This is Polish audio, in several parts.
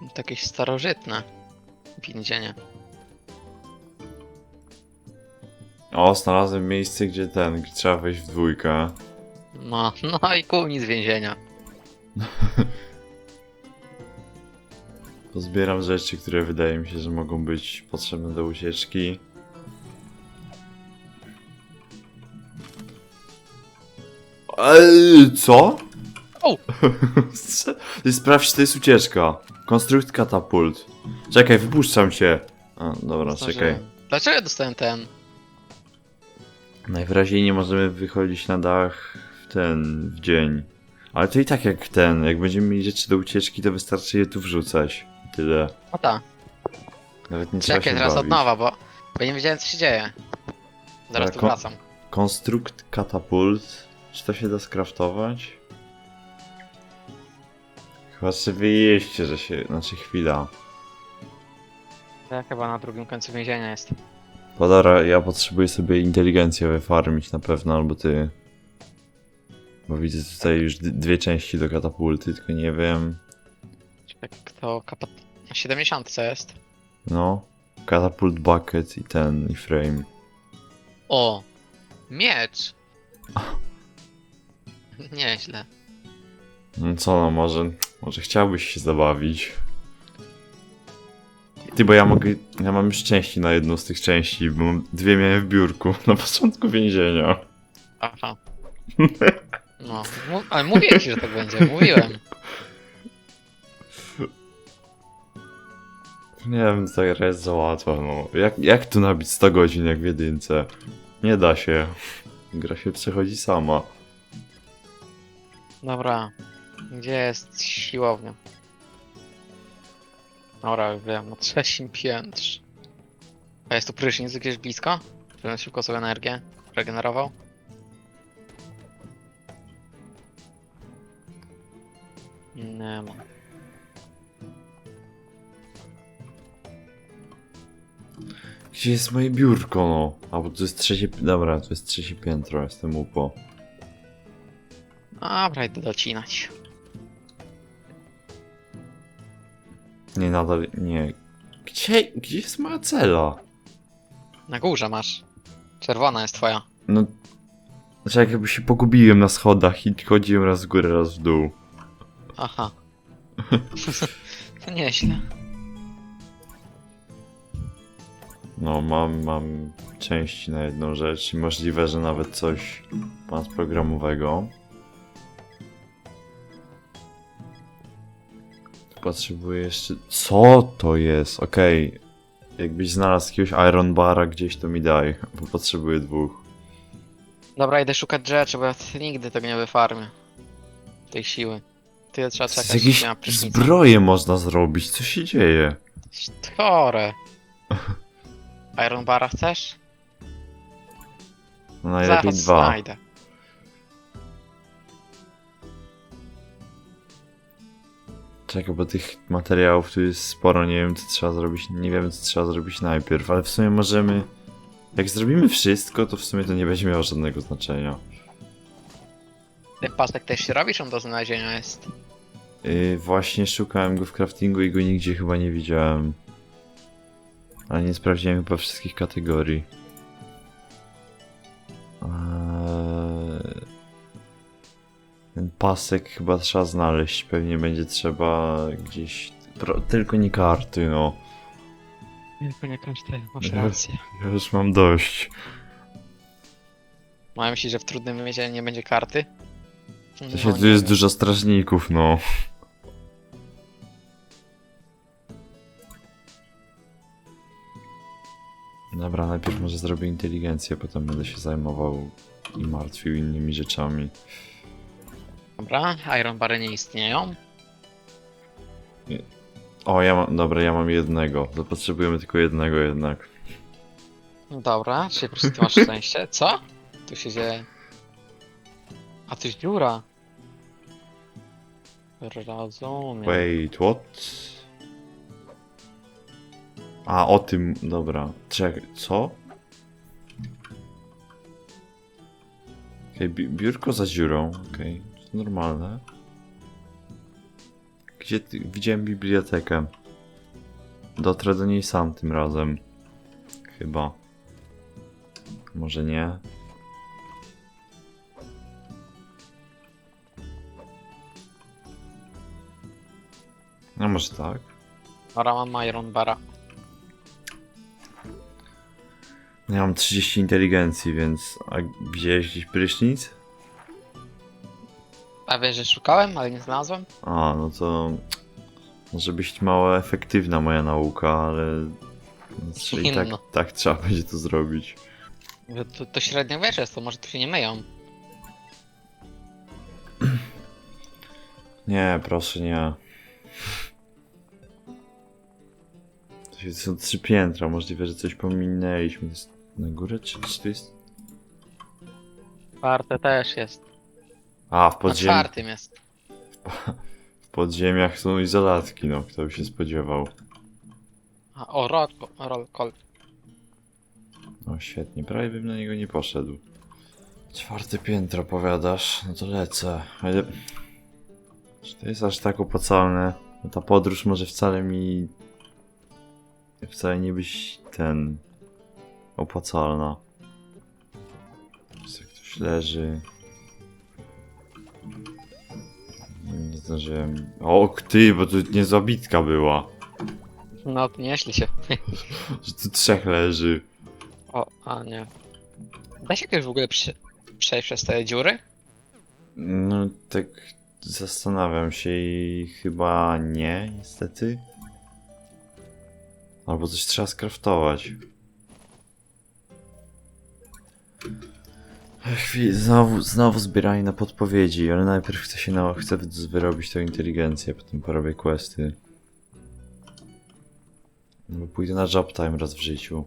To jakieś starożytne więzienie. O, znalazłem miejsce, gdzie ten, gdzie trzeba wejść w dwójkę. No, no i kółni z więzienia. Pozbieram rzeczy, które wydaje mi się, że mogą być potrzebne do ucieczki. Eee, co? O! Ty sprawdź, czy to jest ucieczka. Konstrukt katapult. Czekaj, wypuszczam cię. A, dobra, czekaj. Zdążyłem. Dlaczego ja dostałem ten? Najwyraźniej nie możemy wychodzić na dach w ten, w dzień. Ale to i tak jak ten, jak będziemy mieli rzeczy do ucieczki, to wystarczy je tu wrzucać. Tyle. No tak. Nawet nie trzeba Czekaj, się teraz bawić. od nowa, bo, bo nie wiedziałem co się dzieje. Zaraz Ale tu ko- wracam. Konstrukt katapult. Czy to się da skraftować? Chyba że wyjeźdźcie, że się... Znaczy chwila. Ja chyba na drugim końcu więzienia jest. Podara, ja potrzebuję sobie inteligencję wyfarmić na pewno, albo ty. Bo widzę tutaj już dwie części do katapulty, tylko nie wiem. Czekaj, kto kapat... 70 co jest? No. Katapult bucket i ten, i frame. O! Miecz! Nieźle. No co no, może, może chciałbyś się zabawić. Ty, bo ja mogę, ja mam już części na jedną z tych części, bo mam- dwie miałem w biurku na początku więzienia. Aha. No, mu- ale mówiłem ci, że tak będzie, mówiłem. Nie wiem, ta gra jest za łatwa, no. Jak, jak tu nabić 100 godzin jak w jedynce? Nie da się. Gra się przechodzi sama. Dobra. Gdzie jest siłownia? Dobra, już wiem, na trzecim piętrze. A jest tu prysznic gdzieś blisko? Żebym szybko sobie energię regenerował? Nie ma. Gdzie jest moje biurko, no? A, bo to jest trzecie... Dobra, to jest trzecie piętro, jestem upo. Dobra, idę docinać. Nie, nadal... Nie. Gdzie, gdzie jest moja cela? Na górze masz. Czerwona jest twoja. No... Znaczy, jak jakby się pogubiłem na schodach i chodziłem raz w górę, raz w dół. Aha. to nieźle. No, mam, mam części na jedną rzecz i możliwe, że nawet coś z programowego. Potrzebuję jeszcze... Co to jest? Okej. Jakbyś znalazł jakiegoś Iron Bara gdzieś, to mi daj, bo potrzebuję dwóch. Dobra, idę szukać rzeczy, bo ja nigdy tego nie wyfarmię. Tej siły. Tyle trzeba Z czekać, prysznica. zbroje można zrobić, co się dzieje? Chore. Iron Bara chcesz? No najlepiej Zaraz dwa. znajdę. Czekaj, bo tych materiałów tu jest sporo, nie wiem co trzeba zrobić, nie wiem co trzeba zrobić najpierw, ale w sumie możemy... Jak zrobimy wszystko, to w sumie to nie będzie miało żadnego znaczenia. Ten pasek też się robi, czy on do znalezienia jest? Yy, właśnie szukałem go w craftingu i go nigdzie chyba nie widziałem. Ale nie sprawdziłem chyba wszystkich kategorii. Eee... Ten pasek chyba trzeba znaleźć, pewnie będzie trzeba gdzieś... Pro... Tylko nie karty, no. Tylko nie każdy, masz rację. Ja już mam dość. Mam myśli, że w trudnym więzieniu nie będzie karty? No, tu nie jest wiem. dużo strażników, no. Dobra, najpierw może zrobię inteligencję, potem będę się zajmował i martwił innymi rzeczami. Dobra, Iron Bary nie istnieją. O, ja mam, dobra, ja mam jednego. To potrzebujemy tylko jednego jednak. No Dobra, czyli po prostu ty masz szczęście. Co? Tu się dzieje. A to jest dziura. Rozumiem. Wait, what? A, o tym, dobra. Czekaj, co? Okej, bi biurko za dziurą, okej, to normalne. gdzie ty... widziałem bibliotekę. Dotrę do niej sam tym razem. Chyba. Może nie. No może tak. Dobra, mam Iron Bara. Ja mam 30 inteligencji, więc... A widziałeś gdzieś prysznic? A wiesz, że szukałem, ale nie znalazłem? A, no to... Może być mało efektywna moja nauka, ale... no, I tak, Inno. tak trzeba będzie to zrobić. To, to średniowiecze jest, to może tu się nie myją. Nie, proszę nie. To się- to są trzy piętra, możliwe, że coś pominęliśmy. To jest na górę, czy, czy to jest... Czwarte też jest. A, w, Na podziem... czwartym jest. w podziemiach są izolatki, no, kto by się spodziewał. A, o, roll, roll call. No świetnie, prawie bym na niego nie poszedł. Czwarte piętro, powiadasz? No to lecę. Ale... Czy to jest aż tak opłacalne? No ta podróż może wcale mi... Wcale nie być ten... opłacalna. Jest jak ktoś leży... zdążyłem... O, ty, bo tu niezła bitka była. No, to nieźli się. Że tu trzech leży. O, a nie. Da się jakoś w ogóle prze, przejść przez te dziury? No, tak zastanawiam się i chyba nie, niestety. Albo coś trzeba skraftować. Chwilę, znowu, znowu zbieranie na podpowiedzi, ale najpierw chcę się na, chcę wy- wyrobić tą inteligencję, potem porobię questy. No bo pójdę na job time raz w życiu.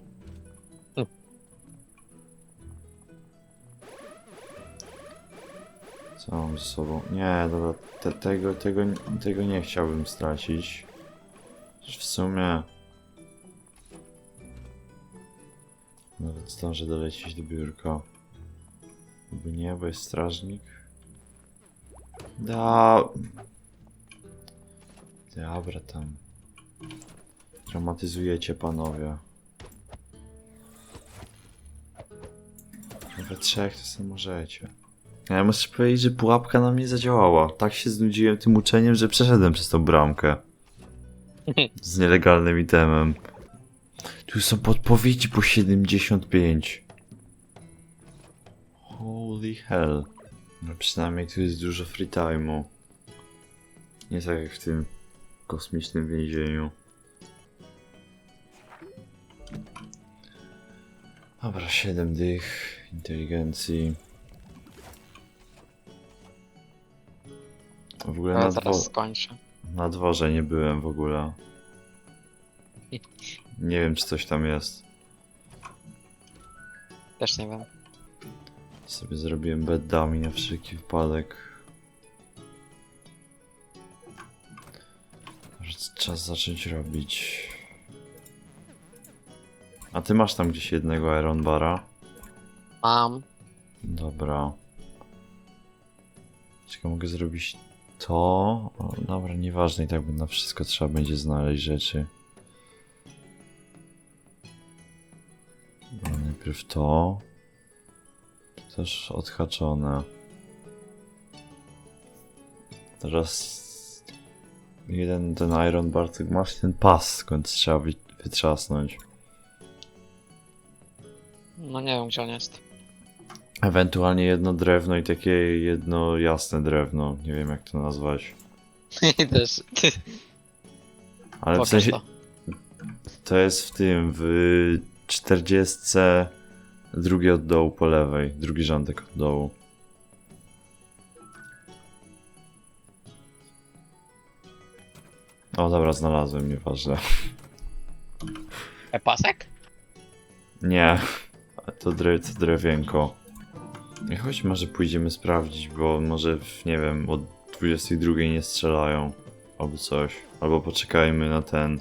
Co mam ze sobą? Nie, dobra, te, tego, tego, tego nie chciałbym stracić. W sumie... Nawet zdążę dolecieć do biurka. Bo nie, bo jest strażnik. Da... Dobra tam. Dramatyzujecie panowie. We trzech to sobie możecie. Ja muszę powiedzieć, że pułapka na mnie zadziałała. Tak się znudziłem tym uczeniem, że przeszedłem przez tą bramkę. Z nielegalnym itemem. Tu są podpowiedzi po 75. Holy hell. No przynajmniej tu jest dużo free time'u. Nie tak jak w tym kosmicznym więzieniu. Dobra, 7 dych inteligencji. W ogóle na, dwo skończę. na dworze nie byłem w ogóle. Nie wiem, czy coś tam jest. Też nie wiem. Sobie zrobiłem bed dummy na wszelki wypadek. Może czas zacząć robić. A ty masz tam gdzieś jednego Iron Bara? Mam. Dobra. Czekaj, mogę zrobić to? O, dobra, nieważne, i tak na wszystko trzeba będzie znaleźć rzeczy. Najpierw to. Też odhaczone. Teraz jeden ten Iron Bar, ty masz ten pas, skąd trzeba wy, wytrzasnąć. No nie wiem, gdzie on jest. Ewentualnie jedno drewno i takie jedno jasne drewno. Nie wiem jak to nazwać. Też. Ale w sensie to. to jest w tym, w 40 drugi od dołu po lewej, drugi rządek od dołu. O dobra, znalazłem, nieważne. E, pasek? Nie, to, dre, to drewienko. I Chodź może pójdziemy sprawdzić, bo może, w, nie wiem, od 22 nie strzelają. Albo coś. Albo poczekajmy na ten.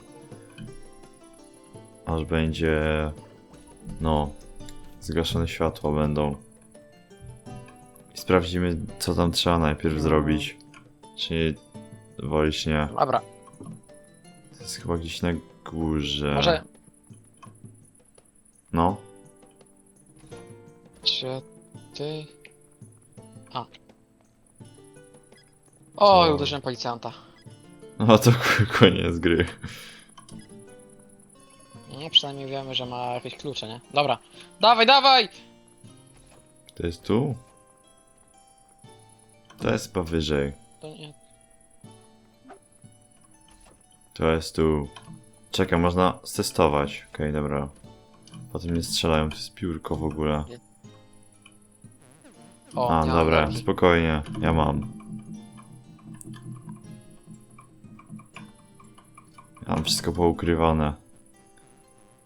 Aż będzie... No. Zgaszone światła będą. I sprawdzimy, co tam trzeba najpierw zrobić. Czy wolisz nie? Dobra, To jest chyba gdzieś na górze. może... No. Czy ty... A. O, Co? uderzyłem policjanta. No to koniec gry. No, przynajmniej wiemy, że ma jakieś klucze, nie? Dobra. Dawaj, dawaj! To jest tu? To jest chyba wyżej. To nie... To jest tu. Czekaj, można stestować. Okej, dobra. Potem nie strzelają, jest piórko w ogóle. O, A, nie dobra, spokojnie, ja mam. Ja mam wszystko poukrywane.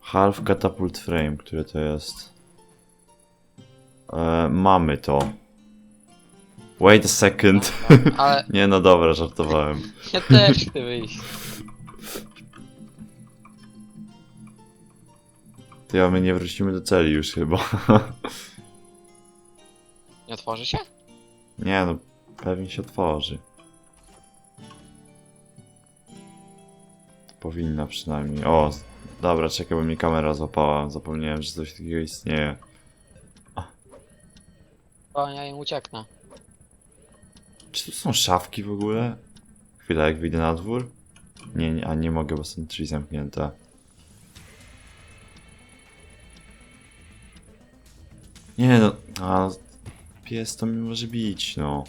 Half Catapult Frame, które to jest? E, mamy to. Wait a second. Ale Nie, no dobra, żartowałem. ja też chcę wyjść. Ty, a my nie wrócimy do celi już chyba. Nie otworzy się? Nie no, pewnie się otworzy. Powinna przynajmniej. O, dobra, czekaj, bo mi kamera złapała. Zapomniałem, że coś takiego istnieje. O, ja im ucieknę. Czy tu są szafki w ogóle? Chwila, jak wyjdę na dwór? Nie, nie, a nie mogę, bo są drzwi zamknięte. Nie no, a pies to mi może bić, no.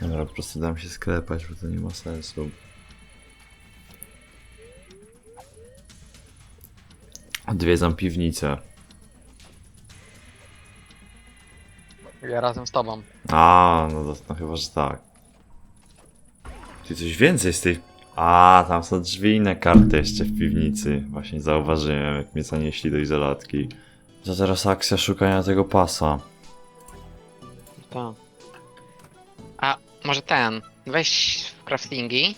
Dobra, po prostu dam się sklepać, bo to nie ma sensu. Odwiedzam piwnicę. Ja razem z tobą. A, no, to, no chyba, że tak. Ty coś więcej z tej... A, tam są drzwi i inne karty jeszcze w piwnicy. Właśnie zauważyłem, jak mnie zanieśli do izolatki. To teraz akcja szukania tego pasa. Tak. Może ten. Weź w craftingi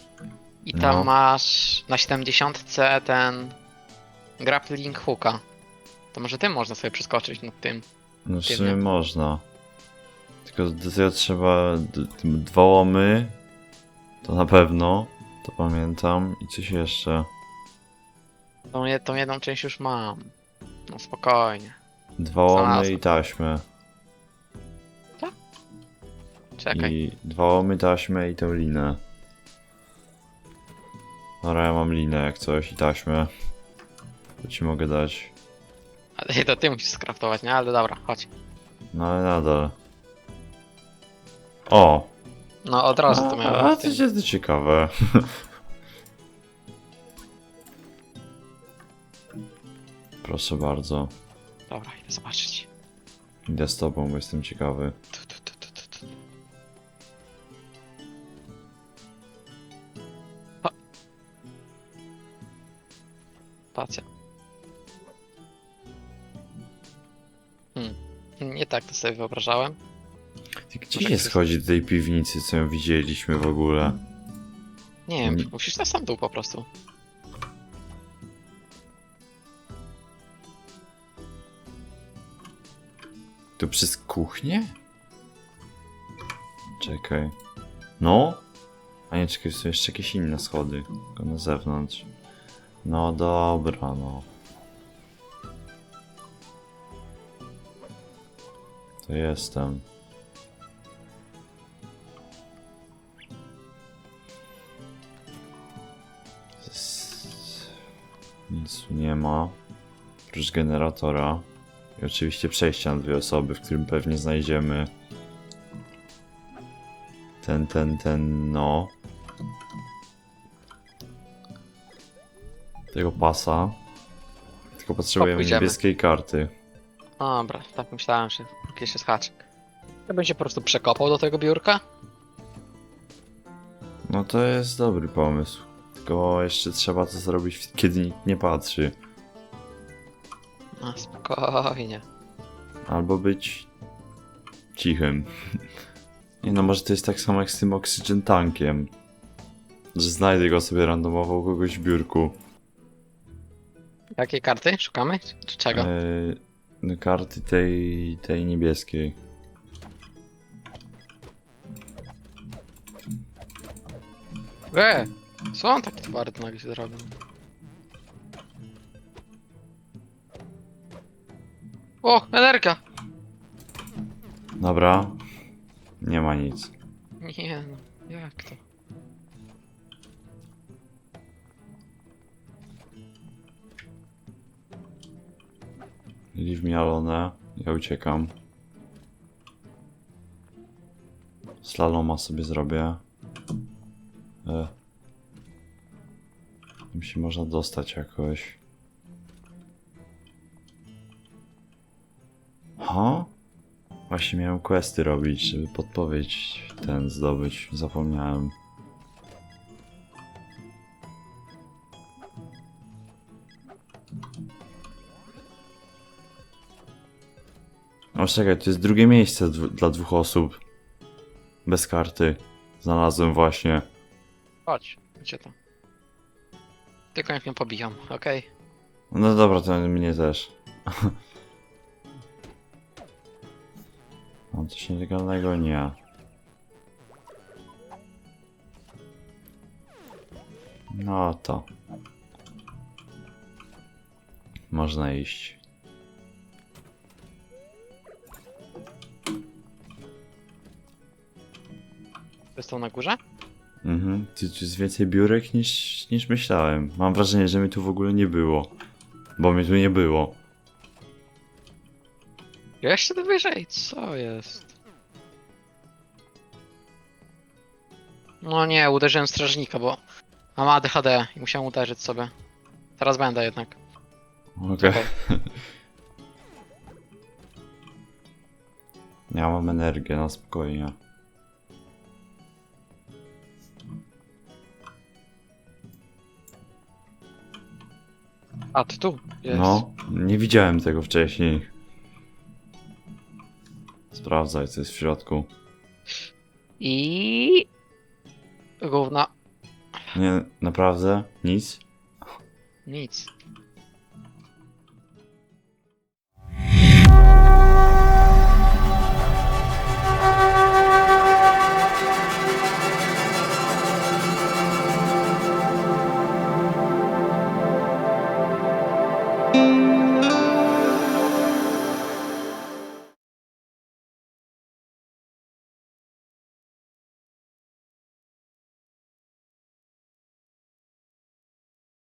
i tam No. masz na 70 ten grappling hooka. To może tym można sobie przeskoczyć nad tym. No w Wiem, sumie nie? można. Tylko do tego trzeba d- d- dwa łomy. To na pewno. To pamiętam. I coś jeszcze. Tą, tą jedną część już mam. No spokojnie. Dwa łomy Znalazłem. i taśmę. Czekaj. I dwa łomy, taśmę i tę linę. Dobra, ja mam linę jak coś i taśmę. To ci mogę dać. Ale to ty musisz skraftować, nie? Ale dobra, chodź. No ale nadal. O! No od razu to a, miałem. a w to tym. jest ciekawe. Proszę bardzo. Dobra, idę zobaczyć. Idę z tobą, bo jestem ciekawy. Tu, Patrzcie. Hmm. Nie tak to sobie wyobrażałem. Ty, gdzie się schodzi do tej piwnicy, co ją widzieliśmy w ogóle? Nie wiem, Mm. musisz na sam dół po prostu. To przez kuchnię? Czekaj. No? A nie, czekaj, są jeszcze jakieś inne schody. Tylko na zewnątrz. No dobra, no. To jestem. Nic tu nie ma. Oprócz generatora. I oczywiście przejścia na dwie osoby, w którym pewnie znajdziemy ten, ten, ten, no. Tego pasa. Tylko potrzebujemy pójdziemy. niebieskiej karty. Dobra, tak myślałem, że jakiś jest haczyk. Ja bym się po prostu przekopał do tego biurka. No to jest dobry pomysł. Tylko jeszcze trzeba to zrobić, kiedy nikt nie patrzy. No spokojnie. Albo być cichym. Nie no, może to jest tak samo jak z tym oxygen tankiem. Że znajdę go sobie randomowo u kogoś w biurku. Jakiej karty szukamy? Czy czego? Do karty tej, tej niebieskiej. E! Co on taki twardy nagle się zrobił? O! Energia! Dobra. Nie ma nic. Nie no, jak to? Leave me alone. Ja uciekam. Slaloma sobie zrobię. E. Tym się można dostać jakoś. Ha? Właśnie miałem questy robić, żeby podpowiedź ten zdobyć. Zapomniałem. O, czekaj, to jest drugie miejsce dwu- dla dwóch osób. Bez karty. Znalazłem właśnie. Chodź, gdzie to? Tylko jak mnie pobijam, okej? No dobra, to mnie też. Mam coś nielegalnego? Nie. No to. Można iść. Jest to na górze? Mhm. Tu, tu jest więcej biurek niż, niż myślałem. Mam wrażenie, że mnie tu w ogóle nie było. Bo mnie tu nie było. Jeszcze to wyżej, co jest? No nie, uderzyłem strażnika, bo mam ADHD i musiałem uderzyć sobie. Teraz będę jednak. Okej. Ja mam energię na spokojnie. A, ty tu jest. No, nie widziałem tego wcześniej. Sprawdzaj, co jest w środku. I... Gówna. Nie, naprawdę? Nic? Nic.